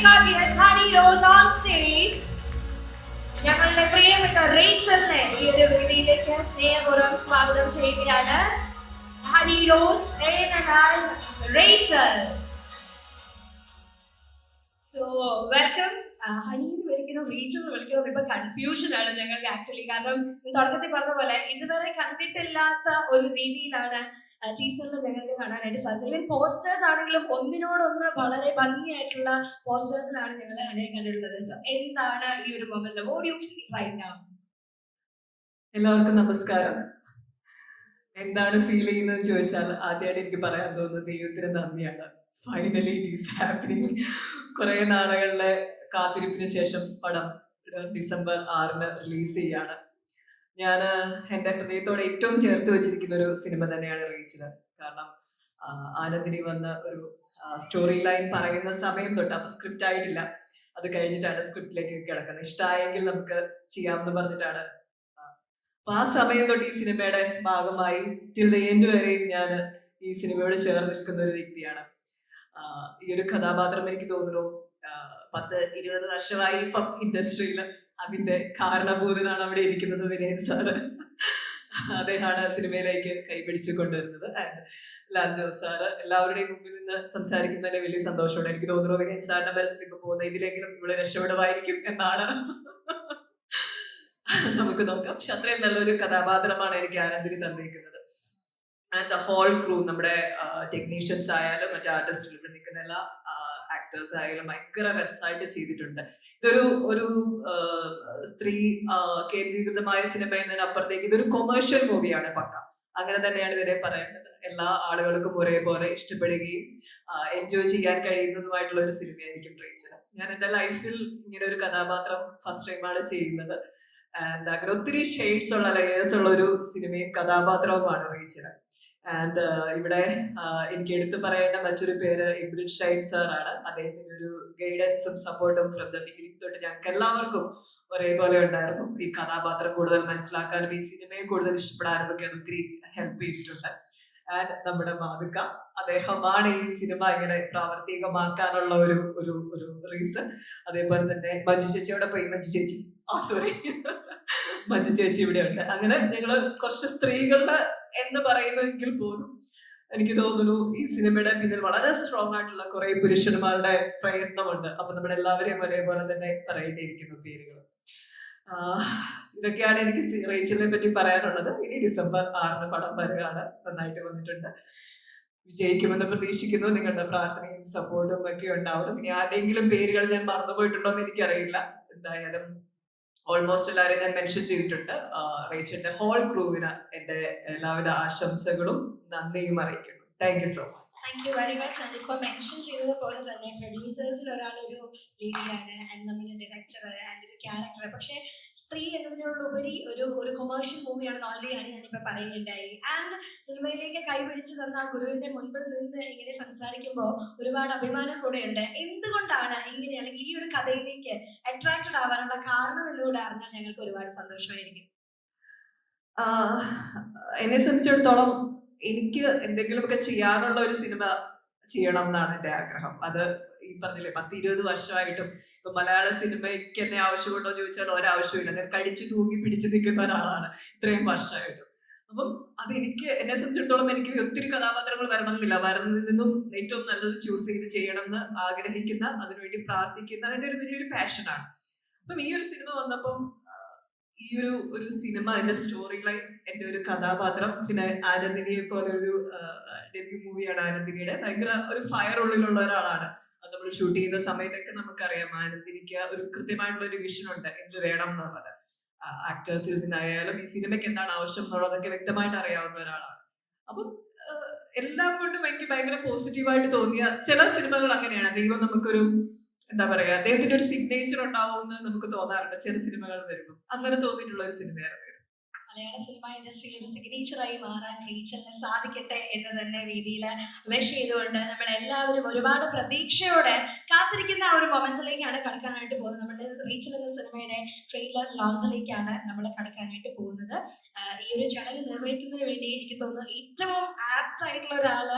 got yes, Honey Rose on stage. ഞങ്ങളുടെ പ്രിയപ്പെട്ട റേച്ചലിനെ ഈ ഒരു വേദിയിലേക്ക് സ്നേഹപൂർവം സ്വാഗതം ചെയ്യുകയാണ്. Honey Rose Rachel so welcome Honey എന്ന് വിളിക്കണോ റീച്ചർ എന്ന് വിളിക്കണോ ഇപ്പൊ കൺഫ്യൂഷൻ ആണ് ഞങ്ങൾക്ക് ആക്ച്വലി കാരണം തുടക്കത്തിൽ പറഞ്ഞ പോലെ ഇതുവരെ കണ്ടിട്ടില്ലാത്ത ഒരു രീതിയിലാണ് ടീച്ചറിൽ ഞങ്ങൾക്ക് കാണാനായിട്ട് സാധിച്ചത്. ഈവൻ പോസ്റ്റേഴ്സ് ആണെങ്കിലും ഒന്നിനോടൊന്ന് വളരെ ഭംഗിയായിട്ടുള്ള പോസ്റ്റേഴ്സിലാണ് ഞങ്ങൾ ഹണിയെ കണ്ടിട്ടുള്ളത് സോ എന്താണ് ഈ ഒരു മൊമെന്റ് ഓഡിയോ എല്ലാവർക്കും നമസ്കാരം. എന്താണ് ഫീൽ ചെയ്യുന്നത് ചോദിച്ചാൽ ആദ്യമായിട്ട് എനിക്ക് പറയാൻ തോന്നുന്നത് ദൈവത്തിന് നന്ദിയാണ്. ഫൈനലി ഇറ്റ് ഈസ് ഹാപ്പനിങ് കുറെ നാളുകളിലെ കാത്തിരിപ്പിന് ശേഷം പടം ഡിസംബർ ആറിന് റിലീസ് ചെയ്യാണ്. ഞാൻ എന്റെ ഹൃദയത്തോടെ ഏറ്റവും ചേർത്ത് വെച്ചിരിക്കുന്ന ഒരു സിനിമ തന്നെയാണ് റീച്ചത് കാരണം ആനന്ദിനി വന്ന ഒരു സ്റ്റോറി ലൈൻ പറയുന്ന സമയം തൊട്ട് അപ്പൊ സ്ക്രിപ്റ്റ് ആയിട്ടില്ല. അത് കഴിഞ്ഞിട്ടാണ് സ്ക്രിപ്റ്റിലേക്ക് കിടക്കുന്നത്. ഇഷ്ടമായെങ്കിൽ നമുക്ക് ചെയ്യാമെന്ന് പറഞ്ഞിട്ടാണ്. അപ്പൊ ആ സമയം തൊട്ട് ഈ സിനിമയുടെ ഭാഗമായി ടിൽ ദ എൻഡ് വരെയും ഞാൻ ഈ സിനിമയോട് ചേർന്ന് നിൽക്കുന്ന ഒരു വ്യക്തിയാണ്. ഈ ഒരു കഥാപാത്രം എനിക്ക് തോന്നുന്നു പത്ത് ഇരുപത് വർഷമായി ഇപ്പം ഇൻഡസ്ട്രിയിൽ അതിന്റെ കാരണഭൂതനാണ് അവിടെ ഇരിക്കുന്നത് വിനയൻ സാറ്. അദ്ദേഹമാണ് സിനിമയിലേക്ക് കൈപിടിച്ചു കൊണ്ടുവരുന്നത്. ലാൽജോസ് ലാൽ ജോസ് സാറ് എല്ലാവരുടെയും മുമ്പിൽ നിന്ന് സംസാരിക്കുന്നതിന് വലിയ സന്തോഷമുണ്ട്. എനിക്ക് തോന്നുന്നു വിനയൻ സാറിന്റെ മനസ്സിൽ പോകുന്ന ഇതിലെങ്കിലും ഇവിടെ രക്ഷപ്പെടുമായിരിക്കും എന്നാണ്. നമുക്ക് നോക്കാം. പക്ഷെ അത്രയും നല്ലൊരു കഥാപാത്രമാണ് എനിക്ക് ആനന്ദിനി തന്നിരിക്കുന്നത്. ആൻഡ് ഹോൾ ക്രൂ നമ്മുടെ ടെക്നീഷ്യൻസ് ആയാലും മറ്റേ ആർട്ടിസ്റ്റുകൾ നിൽക്കുന്ന എല്ലാ ആക്ടേഴ്സ് ആയാലും ഭയങ്കര രസമായിട്ട് ചെയ്തിട്ടുണ്ട്. ഇതൊരു ഒരു സ്ത്രീ കേന്ദ്രീകൃതമായ സിനിമ എന്നതിനപ്പുറത്തേക്ക് ഇതൊരു കൊമേഴ്ഷ്യൽ മൂവിയാണ് പക്ക. അങ്ങനെ തന്നെയാണ് ഇതിനെ പറയേണ്ടത്. എല്ലാ ആളുകൾക്കും ഒരേപോലെ ഇഷ്ടപ്പെടുകയും എൻജോയ് ചെയ്യാൻ കഴിയുന്നതുമായിട്ടുള്ള ഒരു സിനിമയായിരിക്കും റീച്ചത് ഞാൻ എന്റെ ലൈഫിൽ ഇങ്ങനെ ഒരു കഥാപാത്രം ഫസ്റ്റ് ടൈമാണ് ചെയ്യുന്നത്. ആൻഡ് അങ്ങനെ ഒത്തിരി ഷെയ്ഡ്സ് ഉള്ള ലെയേഴ്സ് ഉള്ള ഒരു സിനിമയും കഥാപാത്രവുമാണ് റീച്ചത് ആൻഡ് ഇവിടെ ആ, എനിക്ക് എടുത്തു പറയേണ്ട മറ്റൊരു പേര് ഇബ്രിഡ് ഷൈൻ സാർ ആണ്. അദ്ദേഹത്തിന്റെ ഒരു ഗൈഡൻസും സപ്പോർട്ടും ഫ്രം ദ ബിഗിനിങ് തൊട്ട് ഞങ്ങൾക്ക് എല്ലാവർക്കും ഒരേപോലെ ഉണ്ടായിരുന്നു. ഈ കഥാപാത്രം കൂടുതൽ മനസ്സിലാക്കാനും ഈ സിനിമയെ കൂടുതൽ ഇഷ്ടപ്പെടാനും ഒക്കെ ഒത്തിരി ഹെൽപ്പ് ചെയ്തിട്ടുണ്ട്. ആൻഡ് നമ്മുടെ മാതൃക അദ്ദേഹമാണ് ഈ സിനിമ ഇങ്ങനെ പ്രാവർത്തികമാക്കാനുള്ള ഒരു ഒരു ഒരു റീസൺ അതേപോലെ തന്നെ മഞ്ജു ചേച്ചിയോടെ പോയി മഞ്ജു ചേച്ചി. ആ സോറി മഞ്ജു ചേച്ചി ഇവിടെ ഉണ്ട് അങ്ങനെ ഞങ്ങൾ കുറച്ച് സ്ത്രീകളുടെ എന്ന് പറയുന്നെങ്കിൽ പോലും എനിക്ക് തോന്നുന്നു ഈ സിനിമയുടെ പിന്നിൽ വളരെ സ്ട്രോങ് ആയിട്ടുള്ള കുറെ പുരുഷന്മാരുടെ പ്രയത്നമുണ്ട്. അപ്പൊ നമ്മുടെ എല്ലാവരെയും ഒരേപോലെ തന്നെ പറയേണ്ടിയിരിക്കുന്നു പേരുകൾ ഇതൊക്കെയാണ് എനിക്ക് റേച്ചലിനെ പറ്റി പറയാനുള്ളത്. ഇനി ഡിസംബർ ആറിന് പടം വരികയാണ്. നന്നായിട്ട് വന്നിട്ടുണ്ട്. വിജയിക്കുമെന്ന് പ്രതീക്ഷിക്കുന്നു. നിങ്ങളുടെ പ്രാർത്ഥനയും സപ്പോർട്ടും ഒക്കെ ഉണ്ടാവണം. ഇനി ആരുടെയെങ്കിലും പേരുകൾ ഞാൻ മറന്നുപോയിട്ടുണ്ടോ എന്ന് എനിക്കറിയില്ല. എന്തായാലും ഓൾമോസ്റ്റ് എല്ലാവരെയും ഞാൻ മെൻഷൻ ചെയ്തിട്ടുണ്ട്. റേച്ചലിന്റെ ഹോൾ ക്രൂവിന് എന്റെ എല്ലാവിധ ആശംസകളും നന്ദിയും അറിയിക്കുന്നു. Thank you so much thank you very much ഇപ്പൊ മെൻഷൻ ചെയ്തതുപോലെ തന്നെ പ്രൊഡ്യൂസേഴ്സിൽ ഒരാൾ ഒരു ലേഡിയാണ് ആൻഡ് നമ്മുടെ ഡയറക്ടർ ആൻഡ് ഒരു ക്യാരക്ടർ പക്ഷെ സ്ത്രീ എന്നതിനോടുപരി ഒരു ഒരു കൊമേഴ്ഷ്യൽ മൂവിയാണ് ഓൾറെഡിയാണ് ഞാനിപ്പോ പറയുന്നുണ്ടായി ആൻഡ് സിനിമയിലേക്ക് കൈപിടിച്ചു തന്ന ഗുരുവിന്റെ മുൻപിൽ നിന്ന് ഇങ്ങനെ സംസാരിക്കുമ്പോൾ ഒരുപാട് അഭിമാനം കൂടെയുണ്ട്. എന്തുകൊണ്ടാണ് ഇങ്ങനെ അല്ലെങ്കിൽ ഈ ഒരു കഥയിലേക്ക് അട്രാക്റ്റഡ് ആവാനുള്ള കാരണം എന്നുകൂടെ അറിഞ്ഞാൽ ഞങ്ങൾക്ക് ഒരുപാട് സന്തോഷമായിരിക്കും. എന്നെ സംബന്ധിച്ചിടത്തോളം എനിക്ക് എന്തെങ്കിലുമൊക്കെ ചെയ്യാനുള്ള ഒരു സിനിമ ചെയ്യണം എന്നാണ് എന്റെ ആഗ്രഹം. അത് ഈ പറഞ്ഞില്ലേ പത്ത് ഇരുപത് വർഷമായിട്ടും ഇപ്പൊ മലയാള സിനിമയ്ക്ക് എന്നെ ആവശ്യമുണ്ടോ എന്ന് ചോദിച്ചാൽ ഒരാവശ്യമില്ല ഞാൻ കഴിച്ചു തൂങ്ങി പിടിച്ചു നിൽക്കുന്ന ഒരാളാണ് ഇത്രയും വർഷമായിട്ടും. അപ്പം അത് എനിക്ക് എന്നെ സംബന്ധിച്ചിടത്തോളം എനിക്ക് ഒത്തിരി കഥാപാത്രങ്ങൾ വരണമെന്നില്ല. വരുന്നതിൽ നിന്നും ഏറ്റവും നല്ലത് ചൂസ് ചെയ്ത് ചെയ്യണം എന്ന് ആഗ്രഹിക്കുന്ന അതിനുവേണ്ടി പ്രാർത്ഥിക്കുന്ന അതിന്റെ ഒരു വലിയൊരു പാഷനാണ് അപ്പം ഈ ഒരു സിനിമ വന്നപ്പം ഈ ഒരു ഒരു സിനിമ അതിന്റെ സ്റ്റോറി ലൈൻ എന്റെ ഒരു കഥാപാത്രം പിന്നെ ആനന്ദിനിയെ പോലെ ഒരു ഡെബ്യൂ മൂവിയാണ് ആനന്ദിനിയുടെ. ഭയങ്കര ഒരു ഫയർ ഉള്ളിലുള്ള ഒരാളാണ്. അത് നമ്മൾ ഷൂട്ട് ചെയ്യുന്ന സമയത്തൊക്കെ നമുക്കറിയാം ആനന്ദിനിക്ക് ഒരു കൃത്യമായിട്ടുള്ള ഒരു വിഷൻ ഉണ്ട്. എന്ത് വേണം എന്നുള്ളത്. ആക്ടേഴ്സിൽ നിന്നായാലും ഈ സിനിമയ്ക്ക് എന്താണ് ആവശ്യം എന്നുള്ളതൊക്കെ വ്യക്തമായിട്ട് അറിയാവുന്ന ഒരാളാണ്. അപ്പം എല്ലാം കൊണ്ടും എനിക്ക് ഭയങ്കര പോസിറ്റീവായിട്ട് തോന്നിയ ചില സിനിമകൾ അങ്ങനെയാണ്. ദൈവം നമുക്കൊരു എന്താ പറയാ അദ്ദേഹത്തിന്റെ ഒരു സിഗ്നേച്ചർ ഉണ്ടാവും എന്ന് നമുക്ക് തോന്നാറുണ്ട്. ചില സിനിമകൾ വരുമ്പോൾ അങ്ങനെ തോന്നിയിട്ടുള്ള ഒരു സിനിമയാണ് മലയാള സിനിമ ഇൻഡസ്ട്രിയിൽ ഒരു സിഗ്നേച്ചറായി മാറാൻ റീച്ചലിന് സാധിക്കട്ടെ എന്ന് തന്നെ രീതിയിൽ വിഷ് ചെയ്തുകൊണ്ട് നമ്മൾ എല്ലാവരും ഒരുപാട് പ്രതീക്ഷയോടെ കാത്തിരിക്കുന്ന ആ ഒരു മൊമെന്റ്സിലേക്കാണ് കടക്കാനായിട്ട് പോകുന്നത്. നമ്മുടെ റീച്ചൽ എന്ന സിനിമയുടെ ട്രെയിലർ ലോഞ്ചിലേക്കാണ് നമ്മൾ കടക്കാനായിട്ട് പോകുന്നത്. ഈ ഒരു ചടങ്ങ് നിർവഹിക്കുന്നതിന് വേണ്ടി എനിക്ക് തോന്നുന്നു ഏറ്റവും ആപ്റ്റ് ആയിട്ടുള്ള ഒരാൾ